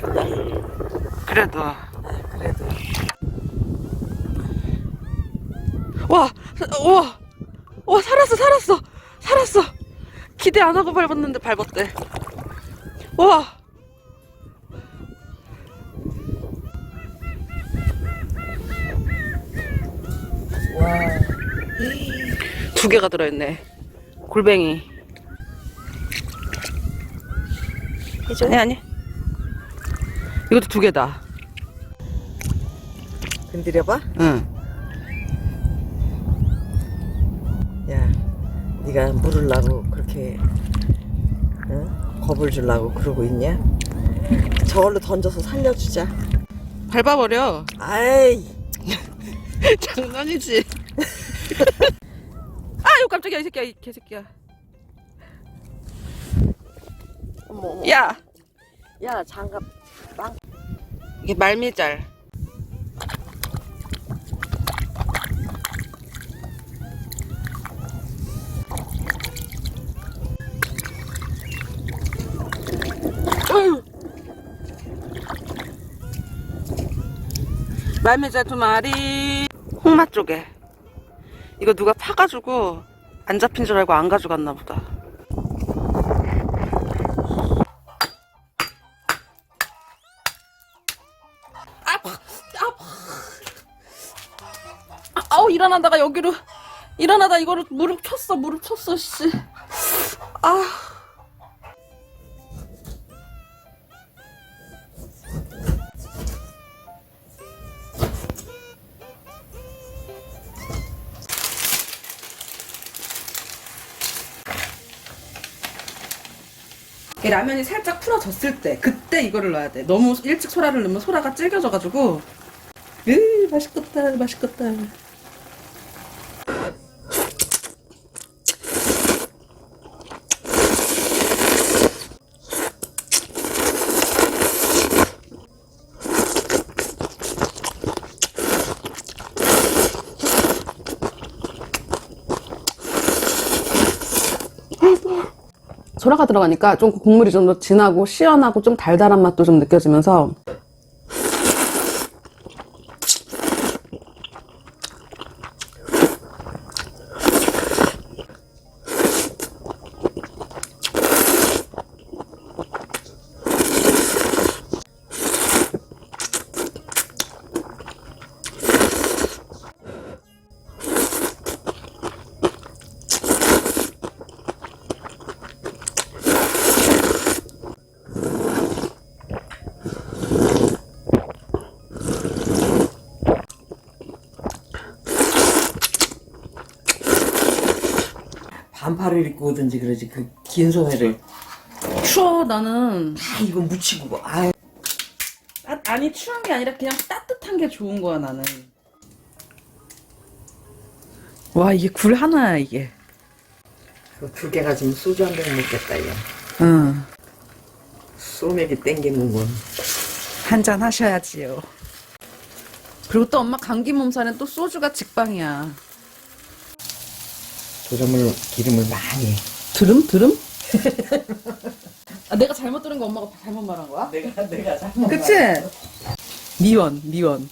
끝이구나. 그래도 그래도. 와, 와, 와 살았어, 살았어, 살았어. 기대 안 하고 밟았는데 밟았대. 와, 와. 두 개가 들어있네. 골뱅이. 해줘? 아니 아니. 이것도 두 개다. 건드려봐. 응. 야, 네가 물으려고 그렇게 응? 겁을 주려고 그러고 있냐? 저걸로 던져서 살려주자. 밟아버려. 아이, 장난이지. 아, 이거 깜짝이야, 이 새끼야, 이 개새끼야. 어머, 어머. 야, 야, 장갑. 이게 말미잘. 말미잘 두 마리. 홍마 쪽에. 이거 누가 파가지고 안 잡힌 줄 알고 안 가져갔나 보다. 아우 일어나다가 여기로 일어나다 이거를 무릎 쳤어 무릎 쳤어 씨. 아. 이 라면이 살짝 풀어졌을 때 그때 이거를 넣어야 돼. 너무 일찍 소라를 넣으면 소라가 질겨져가지고 으 맛있겠다 맛있겠다. 소라가 들어가니까 좀 국물이 좀 더 진하고 시원하고 좀 달달한 맛도 좀 느껴지면서 반팔을 입고 오든지 그러지. 그 긴 소매를. 추워 나는 다 이거 묻히고. 아, 아니 추운 게 아니라 그냥 따뜻한 게 좋은 거야 나는 와 이게 굴 하나야 이게 두개 가지면 소주 한 병 먹겠다, 야. 응 소맥이 땡기는군. 한잔 하셔야지요 그리고 또 엄마 감기 몸살엔 또 소주가 직방이야 조점을, 기름을 많이. 드름 드름? 아, 내가 잘못 들은 거 엄마가 잘못 말한 거야? 내가, 내가 잘못. 그치? 미원 미원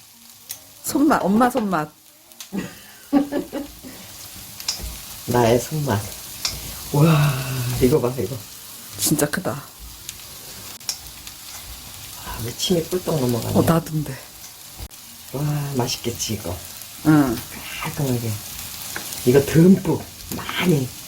손맛 엄마 손맛 나의 손맛. 와, 이거 봐, 이거. 진짜 크다 아, 왜 침이 꿀떡 넘어가네. 어 나도인데 와, 맛있겠지, 이거. 응 깔끔하게. 이거 듬뿍, 많이.